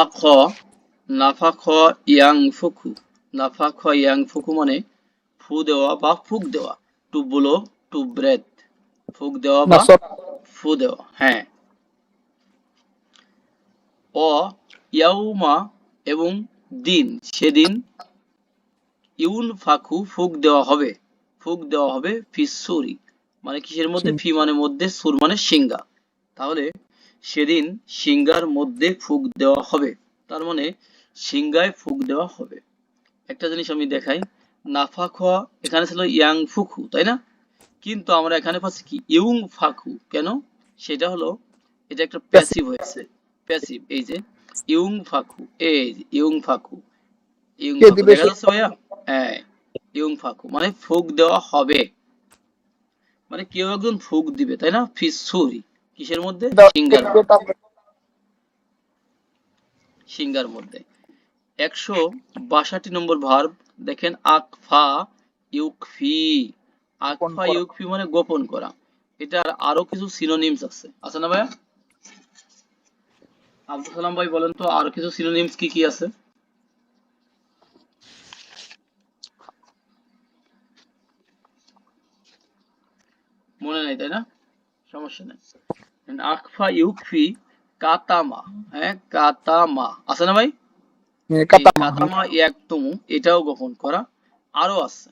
নাফাখ নাফাখ young ফুকু নাফাখ young ফুকু মানে ফু দেওয়া বা ফুক দেওয়া। To blow to breathe. ফুক দেওয়া বা ফু দেওয়া হ্যাঁ। অ ইয়াউমা এবং দিন সেদিন ইউন ফাকু ফুক দেওয়া হবে। ফুক দেওয়া হবে ফিসুরি মানে কিসের মধ্যে? ফি মানে মধ্যে সুর মানে সিঙ্গা। তাহলে সেদিন সিঙ্গার মধ্যে ফুক দেওয়া হবে। তার মানে সিঙ্গায় ফুক দেওয়া হবে। একটা জিনিস আমি দেখাই। নাফা খোয়া এখানে ছিল ইয়াং ফুকু তাই না? কিন্তু আমরা এখানে পাচ্ছি কি? ইউং ফাকু কেন? সেটা হলো এটা একটা প্যাসিভ হয়েছে। প্যাসিভ এই যে ইউং ফাকু এই ইউং ফাকু ইউং ফাকু দেখা যাচ্ছে ভাইয়া? হ্যাঁ ইউং ফাকু মানে ফুক দেওয়া হবে। মানে কেউ একজন ফুক দিবে তাই না? ফিসুরি কিসের মধ্যে? সিঙ্গার সিঙ্গার মধ্যে। একশো বাষট্টি নম্বর ভার্ব দেখেন আকফা ইউকফি। আকফা ইউকফি মানে গোপন করা। এটার আরও কিছু সিনোনিমস আছে। আছে না ভাইয়া? আব্দুল সালাম ভাই বলেন তো আরও কিছু সিনোনিমস কি কি আছে? মনে নাই তাই না? সমস্যা নেই। আকফা ইউকফি কাতামা হ্যাঁ কাতামা আছে না ভাই কাতামা ইয়াকতুমু এটাও গোপন করা। আরও আছে।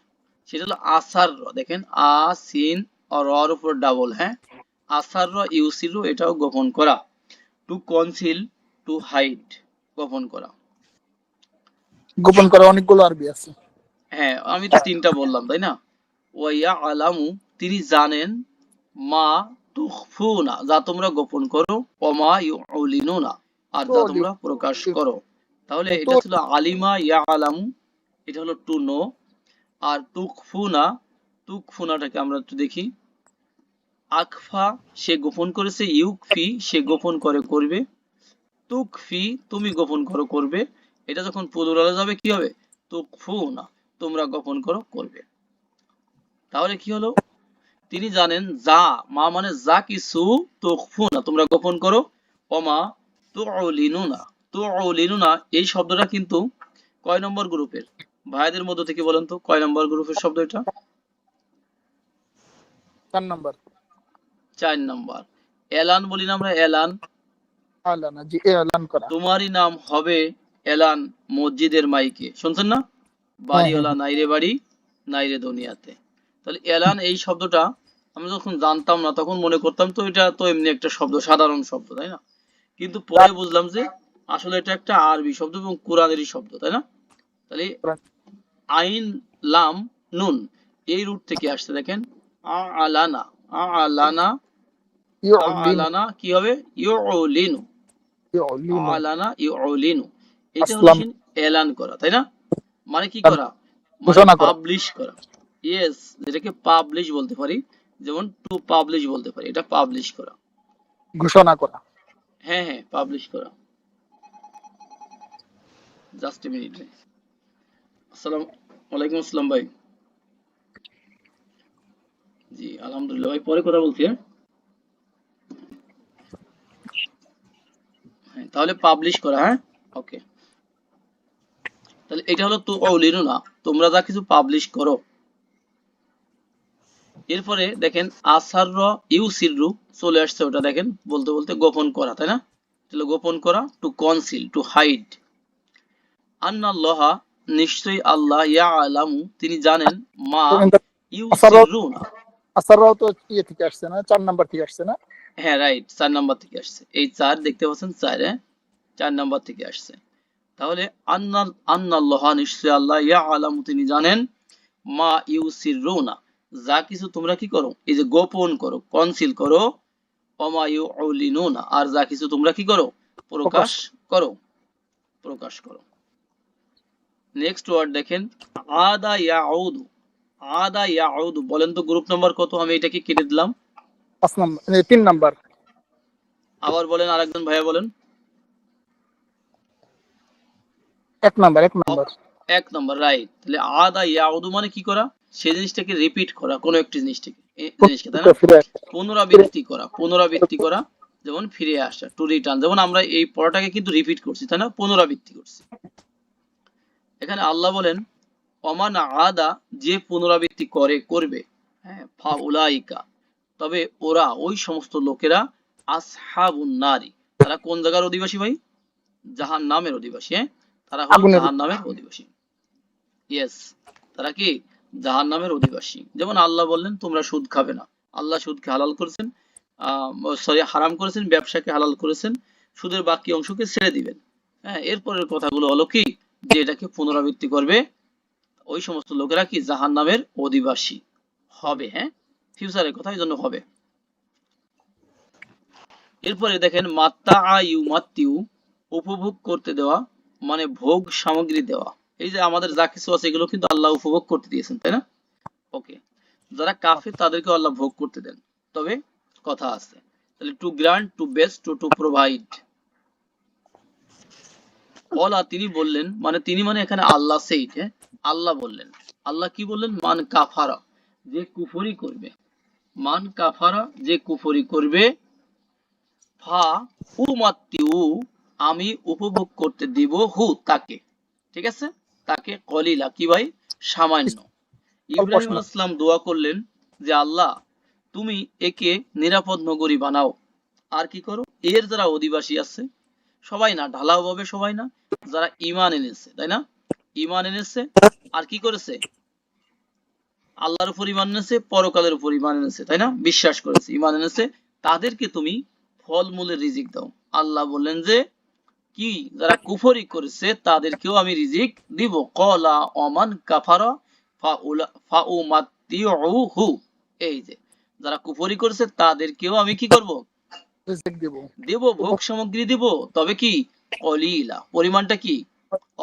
সেটা হলো আসার দেখেন আ সিন আর রর উপর ডাবল হ্যাঁ? আসার ইউসিরু এটাও গোপন করা। টু কনসিল টু হাইড গোপন করা। গোপন করা অনেকগুলো আরবি আছে। হ্যাঁ আমি তো তিনটা বললাম তাই না? ওয়াইয়া আলামু তিনি জানেন মা তুখফুনা যা তোমরা গোপন করো ওমা ইউলিনুনা আর যা তোমরা প্রকাশ করো। তাহলে এটা ছিল আলিমা ইয়া আলামু এটা হলো টু নো আর তুকফুনা তুকফুনাটাকে আমরা একটু দেখি। আকফা সে গোপন করেছে ইউকফি সে গোপন করে করবে। তুকফি তুমি গোপন করো করবে। এটা যখন পুনরালে যাবে কি হবে? তুকফুনা তোমরা গোপন করো করবে। তাহলে কি হলো? তিনি জানেন যা মা মানে যা কিছু তুকফুনা তোমরা গোপন করো অমা তুলিনুনা। তুলিনুনা এই শব্দটা কিন্তু কয় নম্বর গ্রুপের? ভাইদের মধ্য থেকে বলেন তো কয় নম্বর গ্রুপের শব্দ এটা? চার নাম্বার। চার নম্বর। এলান বলি না আমরা এলান? জি এলান করা। তোমারই নাম হবে এলান মসজিদের মাইকে। শুনছেন না? বাড়িওয়ালা নাইরে বাড়ি নাইরে দুনিয়াতে। তাহলে এলান এই শব্দটা আমরা যখন জানতাম না তখন মনে করতাম তো এটা তো এমনি একটা শব্দ সাধারণ শব্দ তাই না? কিন্তু পরে বুঝলাম যে আসলে এটা একটা আরবি শব্দ এবং কোরআনেরই শব্দ তাই না? তাহলে আইন লাম নুন এই রুট থেকে আসছে দেখেন। আ আলানা আ আলানা আলানা কি হবে? ইউলিনু। আলানা ইউলিনু। এটা হচ্ছে এলান করা তাই না? মানে কি করা? মানে করা। পাবলিশ করা। ইয়েস যেটাকে পাবলিশ বলতে পারি যেমন টু পাবলিশ বলতে পারি এটা পাবলিশ করা। ঘোষণা করা। হ্যাঁ হ্যাঁ পাবলিশ করা। জাস্ট এ মিনিট আসসালাম ওয়ালাইকুম আসসালাম ভাই। জি আলহামদুলিল্লাহ ভাই পরে কথা বলছি হ্যাঁ? হ্যাঁ, তাহলে পাবলিশ করা হ্যাঁ? ওকে তাহলে এটা হলো তু অলিনু না তোমরা যা কিছু পাবলিশ করো এরপরে দেখেন আসার ইউসিরু চলে আসছে ওটা দেখেন বলতে বলতে গোপন করা তাই না? তাহলে গোপন করা টু কনসিল টু হাইড আন্নাল্লাহা নিশ্চয়ই আল্লাহ ইয়া আলামু তিনি জানেন মা ইউসিরুনা আসাররাও তো ইয়ে থেকে আসছে না চার নাম্বার থেকে আসছে না? হ্যাঁ রাইট চার নাম্বার থেকে আসছে। এই চার দেখতে পাচ্ছেন চার হ্যাঁ? চার নাম্বার থেকে আসছে। তাহলে আন্নাল আন্নাল্লাহ নিশ্চয় আল্লাহ ইয়া আলামু তিনি জানেন মা ইউসিরুনা যা কিছু তোমরা কি করো? এই যে গোপন করো কনসিল করো আর যা কিছু তোমরা কি করো? প্রকাশ করো। প্রকাশ করো। নেক্সট ওয়ার্ড দেখেন আদা ইয়াউদু। আদা ইয়াউদু বলেন তো গ্রুপ নাম্বার কত আমি এটাকে কেটে দিলাম। পাঁচ নাম্বার তিন নাম্বার। আবার বলেন আরেকজন ভাইয়া বলেন। এক নাম্বার এক নাম্বার। এক নম্বর রাইট তাহলে আদা ইয়াউদু মানে কি করা? সেই জিনিসটাকে রিপিট করা কোনো একটি জিনিসটাকে জিনিসকে তাই না? পুনরাবৃত্তি করা পুনরাবৃত্তি করা যেমন ফিরে আসা টু রিটার্ন যেমন আমরা এই পড়াটাকে কিন্তু রিপিট করছি তাই না? পুনরাবৃত্তি করছি। এখানে আল্লাহ বলেন অমান আদা যে পুনরাবৃত্তি করে করবে হ্যাঁ ফা উলাইকা তবে ওরা ওই সমস্ত লোকেরা আসহাবুন নারী। তারা কোন জায়গার অধিবাসী ভাই? জাহান নামের অধিবাসী হ্যাঁ? তারা হলো জাহান নামের অধিবাসী। ইয়েস তারা কি? জাহান নামের অধিবাসী। যেমন আল্লাহ বললেন, তোমরা সুদ খাবে না। আল্লাহ সুদকে হালাল করেছেন সরি, হারাম করেছেন, ব্যবসাকে হালাল করেছেন, সুদের বাকি অংশকে ছেড়ে দিবেন। হ্যাঁ এরপরের কথাগুলো হলো কি যে এটাকে পুনরাবৃত্তি করবে, ওই সমস্ত লোকেরা কি জাহান নামের অধিবাসী হবে হ্যাঁ? ফিউচারের কথা এই জন্য হবে। এরপরে দেখেন মাত্তা আয়ু মাত্তিউ উপভোগ করতে দেওয়া মানে ভোগ সামগ্রী দেওয়া। এই যে আমাদের যা কিছু আছে, এগুলো কিন্তু আল্লাহ উপভোগ করতে দিয়েছেন, তাই না? ওকে যারা কাফের তাদেরকে আল্লাহ ভোগ করতে দেন। তবে কথা আছে। তাহলে to grant to best to to provide বলা তিনি বললেন মানে তিনি মানে এখানে আল্লাহ সেইট হ্যাঁ? আল্লাহ বললেন। আল্লাহ কি বললেন? মান কাফারা, যে কুফরি করবে। মান কাফারা, যে কুফরি করবে। ফা উমাত্তিউ, আমি উপভোগ করতে দিব হু, তাকে। ঠিক আছে? তাকে কলিলা কি ভাই? সামান্য। ইব্রাহিম ইসলাম দোয়া করলেন যে আল্লাহ তুমি একে নিরাপদ নগরী বানাও। আর কি করো? এর যারা অধিবাসী আছে সবাই না ঢালাও ভাবে সবাই না যারা ইমান এনেছে তাই না? ইমান এনেছে আর কি করেছে? আল্লাহর উপর ইমান এনেছে পরকালের উপর ইমান এনেছে তাই না? বিশ্বাস করেছে ইমান এনেছে। তাদেরকে তুমি ফলমূলের রিজিক দাও। আল্লাহ বললেন যে কি? যারা কুফরি করেছে তাদেরকেও আমি রিজিক দিব। কলা অমান কাফারা এই যে যারা কুফরি করেছে তাদেরকেও আমি কি করব? দেব। দেব ভোগ সামগ্রী দেব। তবে কি? কলিলা। পরিমাণটা কি?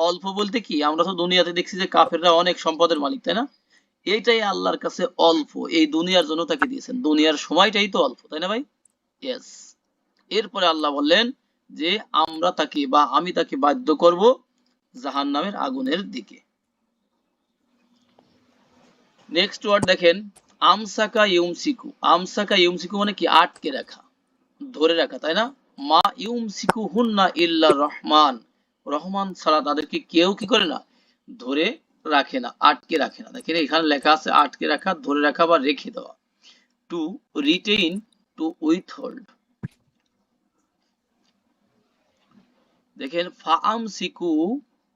অল্প বলতে কি? আমরা তো দুনিয়াতে দেখছি যে কাফেররা অনেক সম্পদের মালিক তাই না? এইটাই আল্লাহর কাছে অল্প। এই দুনিয়ার জন্য তাকে দিয়েছেন। দুনিয়ার সময়টাই তো অল্প তাই না ভাই? ইয়েস এরপরে আল্লাহ বললেন যে আমরা তাকে বা আমি তাকে বাধ্য করব জাহান নামের আগুনের দিকে। নেক্সট ওয়ার্ড দেখেন, আমসাকা ইউমসিকু। আমসাকা ইউমসিকু মানে কি? আটকে রাখা, ধরে রাখা, তাই না? মা ইউমসিকু হুন্না ইল্লা রহমান। রহমান ছাড়া তাদেরকে কেউ কি করে না? ধরে রাখে না, আটকে রাখে না। দেখেন এখানে লেখা আছে, আটকে রাখা, ধরে রাখা বা রেখে দেওয়া। টু রিটেইন টু উইথহোল্ড দেখেন ফাআম সিকু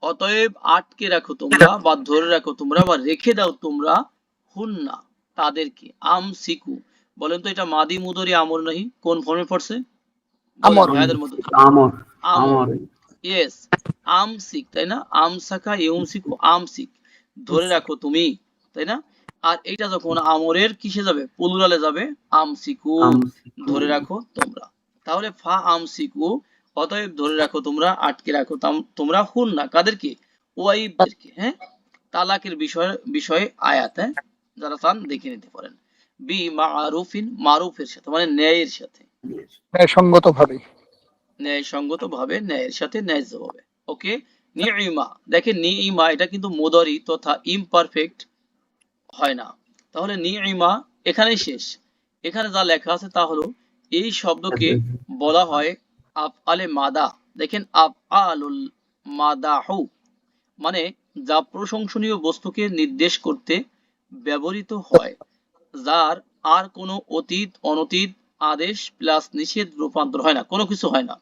অতএব আটকে রাখো তোমরা বা ধরে রাখো তোমরা বা রেখে দাও তোমরা হুন্না তাদেরকে। আম সিকু বলেন তো এটা মাদি মুদরি আমর নাহি? কোন ফর্মে পড়ছে? আমর। আমর। আমর। আমর। ইয়েস আমসিক তাই না? আমসাকা ইউমসিকু আমসিক। ধরে রাখো তুমি তাই না? আর এটা যখন আমরের কিসে যাবে? পুলুরালে যাবে? আমসিকু। ধরে রাখো তোমরা। তাহলে ফা আমসিকু অতএব ধরে রাখো তোমরা আটকে রাখো। তোমরা হুন না কাদেরকে? ওয়াইবদেরকে হ্যাঁ? তালাকের বিষয়ে বিষয়ে আয়াত হ্যাঁ? যারা চান দেখে নিতে পারেন। বি মারুফিন মারুফের সাথে মানে ন্যায়ের সাথে। সঙ্গত ভাবে ন্যায়সঙ্গত ভাবে ন্যায়ের সাথে ন্যায্য ভাবে ওকে? নিইমা দেখেন নিইমা এটা কিন্তু মুদারি তথা ইমপারফেক্ট হয় না। তাহলে নিইমা এখানেই শেষ। এখানে যা লেখা আছে তা হলো এই শব্দকে বলা হয় আফ আলে মাদা। দেখেন আফ আলুল মাদাহু। মানে যা প্রশংসনীয় বস্তুকে নির্দেশ করতে ব্যবহৃত হয়, যার আর কোনো অতীত, অনতীত, আদেশ প্লাস নিষেধ রূপান্তর হয় না, কোনো কিছু হয় না।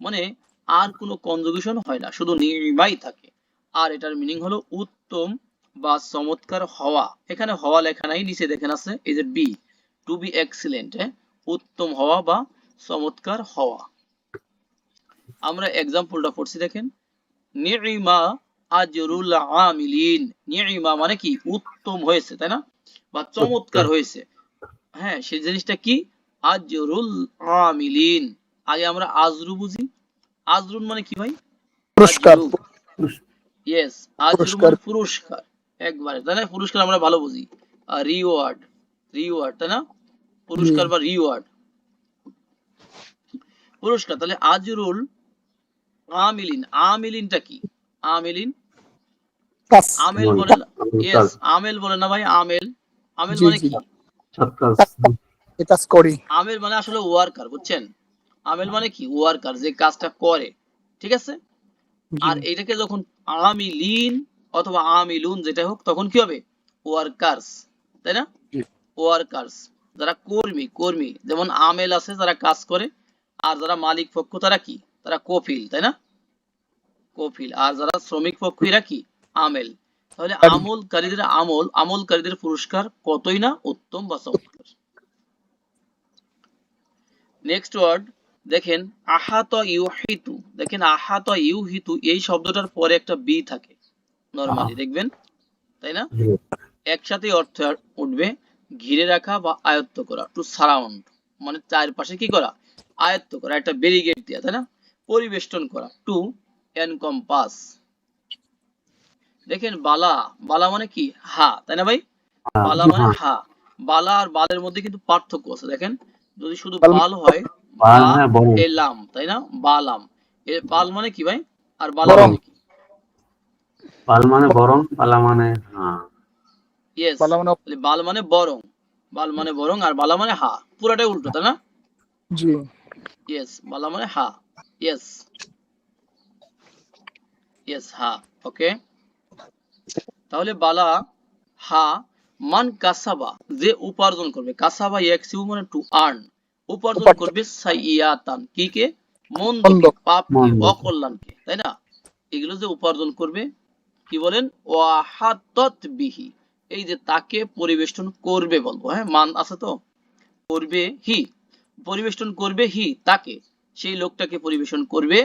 মানে আর কোনো কনজুগেশন হয় না, শুধু নির্মাই থাকে। আর এটার মিনিং হলো উত্তম বা চমৎকার হওয়া। এখানে হওয়া লেখা নাই, নিচে দেখেন আছে, এই যে বি টু বি এক্সিলেন্ট হ্যাঁ? উত্তম হওয়া বা চমৎকার হওয়া। আমরা এক্সাম্পলটা পড়ছি দেখেন। নিইমা আজরুল আমিলিন। নিইমা মানে কি? উত্তম হয়েছে তাই না? বা চমৎকার হয়েছে। হ্যাঁ সেই জিনিসটা কি? আজরুল আমিলিন। আগে আমরা আজরু বুঝি। আজরুন মানে কি ভাই? পুরস্কার ইয়েস আজরু পুরস্কার। মানে একবারে তাই না? পুরস্কার আমরা ভালো বুঝি। রিওয়ার্ড রিওয়ার্ড তাই না? পুরস্কার বা রিওয়ার্ড পুরস্কার তাহলে আজরুল আমিলিন আমিলিনটা কি? আমিলিন? আমেল বলে না ইয়েস আমেল বলে না ভাই আমেল। আমেল মানে কি? কাজ করি। আমেল মানে আসলে ওয়ার্কার বুঝছেন? আমেল মানে কি? ওয়ার্কার যে কাজটা করে ঠিক আছে? আর এটাকে যখন আমিলিন অথবা আমিলুন যেটা হোক তখন কি হবে? ওয়ার্কার্স তাই না? ওয়ার্কার্স যারা কর্মী কর্মী। যেমন আমেল আছে যারা কাজ করে আর যারা মালিক পক্ষ তারা কি? তারা কফিল তাই না? কফিল। আর যারা শ্রমিক পক্ষ এরা কি? আমেল। তাহলে আম- আমলকারীদের আমল আমলকারীদের পুরস্কার কতই না উত্তম বা চমৎকার? নেক্সট ওয়ার্ড দেখেন আহাত ইউহিতু। দেখেন আহাত ইউহিতু এই শব্দটার পরে একটা বি থাকে নরমালি দেখবেন? তাই না। একসাথে অর্থ উঠবে ঘিরে রাখা বা আয়ত্ত করা টু সারাউন্ড মানে চারপাশে কি করা? আয়ত্ত করা একটা ব্যারিকেড দেওয়া তাই না? পরিবেষ্টন করা টু এনকম্পাস দেখেন বালা বালা মানে কি? হা তাই না ভাই? বালা মানে হ্যাঁ। হা। বালা আর বালের মধ্যে কিন্তু পার্থক্য আছে দেখেন? যদি শুধু বাল- বাল হয় মানে এলাম তাই না? বালাম। বাল মানে কি ভাই? আর বালা বরং। মানে কি? বাল মানে বরং বালা মানে হ্যাঁ ইয়েস বালা মানে বাল মানে বরং। বাল মানে বরং আর বালা মানে হা। পুরাটাই উল্টো তাই না? জি। ইয়েস বালা মানে হা। ইয়েস ইয়েস হা ওকে তাহলে বালা হা মান কাসাবা যে উপার্জন করবে। কাসাবা ইয়াকসিউ মানে টু আর্ন উপার্জন। করবে সাইয়াতান। কি কে? মন্দ। পাপ। অকল্যাণকে তাই না? এগুলো যে উপার্জন করবে কি বলেন? ওয়াহাতত বিহি। এই যে তাকে পরিবেষ্টন করবে বলব হ্যাঁ? মান আছে তো? করবে হি। পরিবেষ্টন করবে হি তাকে। সেই লোকটাকে পরিবেশন করবে।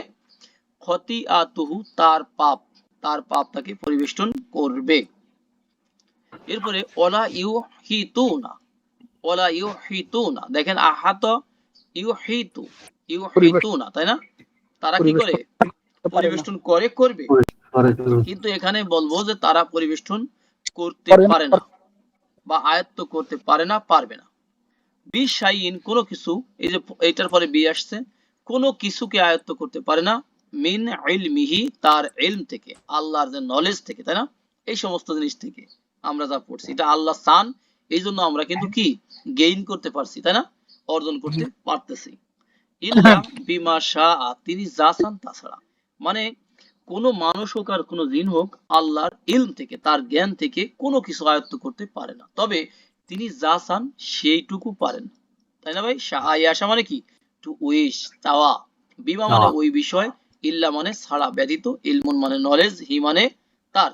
ক্ষতি আতুহু তার পাপ তার পাপ তাকে পরিবেষ্টন করবে। এরপরে ওলা ইউ হিতু না ওলা ইউ হিতু না দেখেন আহাত ইউ হিতু ইউ হিতু না তাই না? তারা কি করে? পারে পরিবেষ্টন করে করবে। কিন্তু এখানে বলব যে তারা পরিবেষ্টন করতে পারে না, বা আয়ত্ত করতে পারে না পারবে না। বি শাইন কোনো কিছু এই যে এইটার পরে বি আসছে কোনো কিছুকে আয়ত্ত করতে পারে না, মিন ইলমিহি, তার ইলম থেকে, আল্লাহর যে নলেজ থেকে, তাই না? এই সমস্ত জিনিস থেকে আমরা যা পড়ছি, এটা আল্লাহ চান এই জন্য আমরা কিন্তু কি? গেইন করতে পারছি, তাই না? অর্জন করতে পারতেছি। ইল্লা বিমা শাহ তিনি যা চান তাছাড়া মানে কোনো মানুষ হোক আর কোনো জিন হোক, আল্লাহর ইলম থেকে, তার জ্ঞান থেকে কোনো কিছু আয়ত্ত করতে পারে না। তবে তিনি যা চান, সেইটুকু পারেন। তাই না ভাই? আসা মানে কি? টু উইশ চাওয়া বিমা মানে ওই বিষয় ইল্লা মানে ছাড়া ব্যতীত ইলমুন মানে নলেজ হি মানে তার।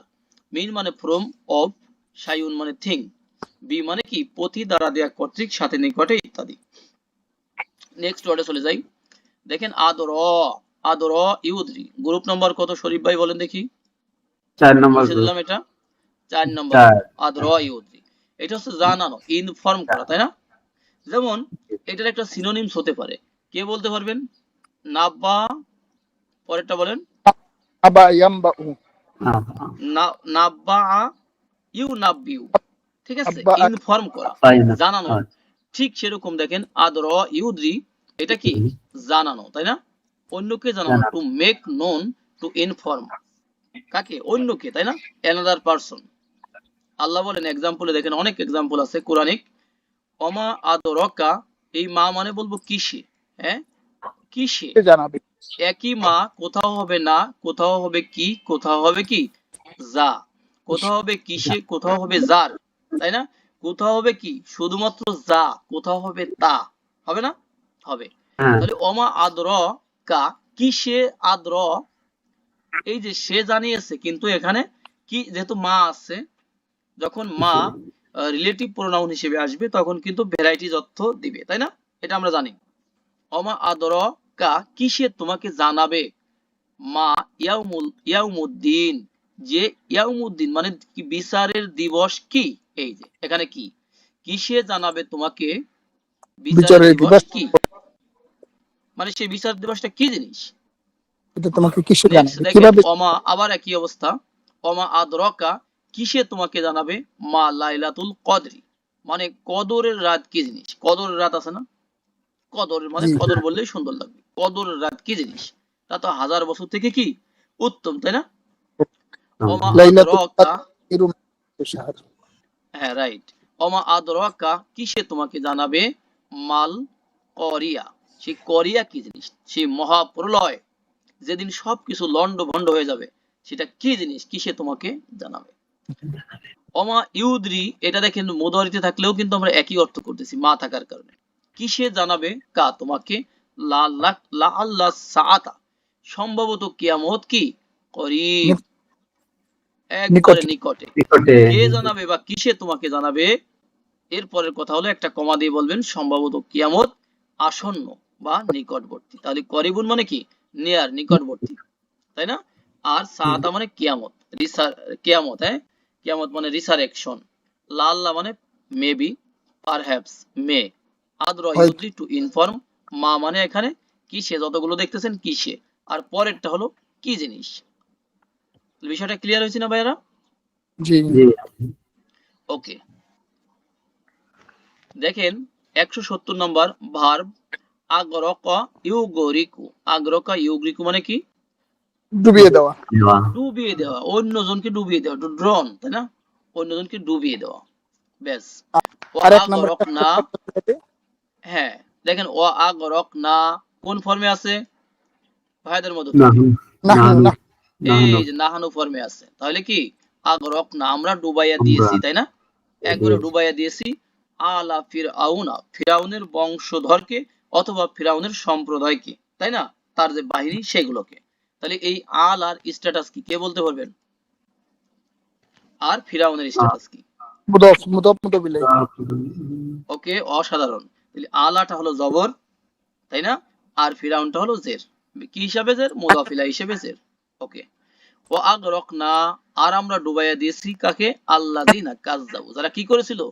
মিন মানে ফ্রম অফ সাইউন মানে থিং বি মানে কি পথি দ্বারা দেয়া কর্তৃক সাথে নিকটে ইত্যাদি। নেক্সট ওয়ার্ডে চলে যাই। দেখেন আদর আদর ইউদ্রি। গ্রুপ নাম্বার কত শরীফ ভাই বলেন দেখি। চার নম্বর দিলাম এটা? চার নম্বর আদর ইউদ্রি। এটা হচ্ছে জানানো ইনফর্ম করা তাই না? যেমন এটার একটা সিনোনিমস হতে পারে। কে বলতে পারবেন? নাব্বা পরেরটা বলেন। আবা ইয়াম্বা উ। না- নাব্বা ইউ নাব্বিউ ঠিক আছে? ইনফর্ম করা। জানানো। ঠিক সেরকম দেখেন আদর ইউদ্রি এটা কি? জানানো তাই না? অন্যকে জানানো জানানো। To make known to inform কাকে? অন্যকে তাই না? অ্যানাদার পারসন আল্লাহ বলেন এক্সাম্পলে দেখেন অনেক এক্সাম্পল আছে কোরআনিক। অমা আদরকা এই মা মানে বলব কিসে? হ্যাঁ? কিসে? কে জানাবে? একই মা কোথাও হবে না কোথাও হবে কি কোথাও হবে কি? যা। কোথাও হবে কিসে কোথাও হবে যার তাই না? কোথাও হবে কি? শুধুমাত্র যা কোথাও হবে তা। হবে না? হবে। হ্যাঁ। তাহলে অমা আদ্র কা? কিসে আদ্র? এই যে সে জানিয়েছে কিন্তু এখানে কি যেহেতু মা আছে যখন মা রিলেটিভ প্রোনাউন হিসেবে আসবে তখন কিন্তু ভ্যারাইটিজ অর্থ দিবে তাই না? এটা আমরা জানি। অমা আদর কা কিসে তোমাকে জানাবে? মা ইয়াউমুল ইয়াউমুদ্দিন। যে ইয়াউমুদ্দিন মানে কি বিচারের দিবস কি? এই যে এখানে কি? কিসে জানাবে তোমাকে? বিচারের দিবস কি? মানে সেই বিচার দিবসটা কি জিনিস? এটা তোমাকে কিসে জানাবে? কীভাবে অমা আবার একই অবস্থা। অমা আদরকা কিসে তোমাকে জানাবে? মা লাইলাতুল কদরি। মানে কদরের রাত কি জিনিস? কদরের রাত আছে না? কদর মানে কদর বললেই সুন্দর লাগবে। কদরের রাত কি জিনিস? তা তো হাজার বছর থেকে কি উত্তম তাই না? হ্যাঁ রাইট অমা আদরকা কিসে তোমাকে জানাবে? মাল করিয়া। সেই করিয়া কি জিনিস? সেই মহাপ্রলয়। যেদিন সবকিছু লন্ড ভন্ড হয়ে যাবে সেটা কি জিনিস? কি সে তোমাকে জানাবে? অমা ইউদ্রি এটা দেখেন মোদারিতে থাকলেও কিন্তু আমরা একই অর্থ করতেছি মা থাকার কারণে। কিসে জানাবে কা তোমাকে? লা লা লা আল্লাহ সাআতা। সম্ভবত কিয়ামত কি? করিব। একবারে নিকটে। কে জানাবে বা কিসে তোমাকে জানাবে? এরপরের কথা হলো একটা কমা দিয়ে বলবেন সম্ভবত কিয়ামত আসন্ন বা নিকটবর্তী। তাহলে করিবুন মানে কি? নেয়ার নিকটবর্তী। তাই না? আর সাআতা মানে কিয়ামত। রিসার কিয়ামত হ্যাঁ? কিয়ামত মানে রিসারেকশন। লাল্লা মানে মেবি পারহ্যাপস মে। আদ্র ইউজলি টু ইনফর্ম মা মানে এখানে কিসে যতগুলো দেখতেছেন কিসে আর পরেরটা হলো কি জিনিস। বিষয়টা ক্লিয়ার হয়েছে না ভাইয়ারা? জি। জি। ওকে। দেখেন একশো সত্তর নম্বর ভার্ব আগ্রকা ইউগরিকু। আগ্রকা ইউগরিকু মানে কি? ডুবিয়ে দেওয়া। ডুবিয়ে দেওয়া। অন্যজনকে ডুবিয়ে দেওয়া। ড্রন তাই না? অন্যজনকে ডুবিয়ে দেওয়া। ব্যাস। ও হ্যাঁ দেখেন ও আগরক না কোন ফর্মে আছে? ভাইদের মধ্যে না না না, না এই যে নাহানু ফর্মে আছে। তাহলে কি? আগরক না আমরা ডুবাইয়া দিয়েছি তাই না? একবারে ডুবাইয়া দিয়েছি। আলা ফিরআউনা ফিরাউনের বংশধরকে অথবা ফিরাউনের সম্প্রদায়কে তাই না? তার যে বাহিনী সেগুলোকে। তাহলে এই আল আর স্ট্যাটাস কি? কে বলতে পারবেন? আর ফিরাউনের স্ট্যাটাস কি? ওকে অসাধারণ। আলাটা হলো জবর, তাই না? আর ফিরাউনটা হলো জের। কি হিসাবে জের? মুদাফিলা হিসেবে জের। ওকে। ও আগরক না আর আমরা ডুবাইয়া দিয়েছি কাকে? আল্লাদিনা কাজজাবু যারা কি করেছিল?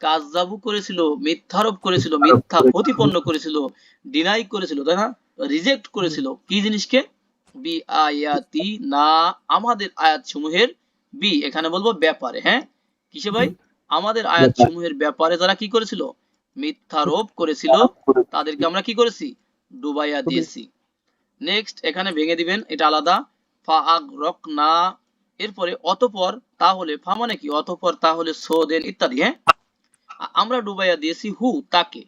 কাজজাবু করেছিল, মিথ্যারোপ করেছিল, মিথ্যা প্রতিপন্ন করেছিল ডিনাই করেছিল, তাই না? রিজেক্ট করেছিল। কি জিনিসকে? বি আয়াতি না আমাদের আয়াত সমূহের বি। এখানে বলব ব্যাপারে হ্যাঁ? কিসে ভাই? আমাদের আয়াত সমূহের ব্যাপারে যারা কি করেছিল? মিথ্যারোপ করেছিল তাদেরকে আমরা কি করেছি? ডুবাইয়া দিয়েছি। নেক্সট এখানে ভেঙে দিবেন এটা আলাদা। ফা রক না এরপরে অতপর তাহলে ফা মানে কি? অতপর তাহলে সো দেন ইত্যাদি হ্যাঁ? আমরা ডুবাইয়া দিয়েছি হু তাকে।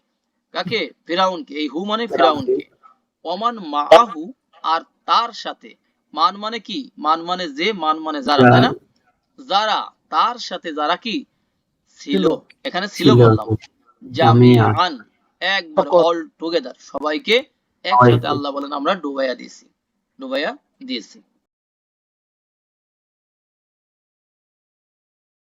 কাকে? ফিরাউনকে। এই হু মানে ফিরাউনকে। অমান মাহু আর তার সাথে। মান মানে কি? মান মানে যে মান মানে যারা তাই না? যারা। তার সাথে যারা কি? ছিল। এখানে ছিল। বললাম। জামিআন একবার। অল টুগেদার সবাইকে। একসাথে আল্লাহ বলেন আমরা ডুবাইয়া দিয়েছি। ডুবাইয়া দিয়েছি।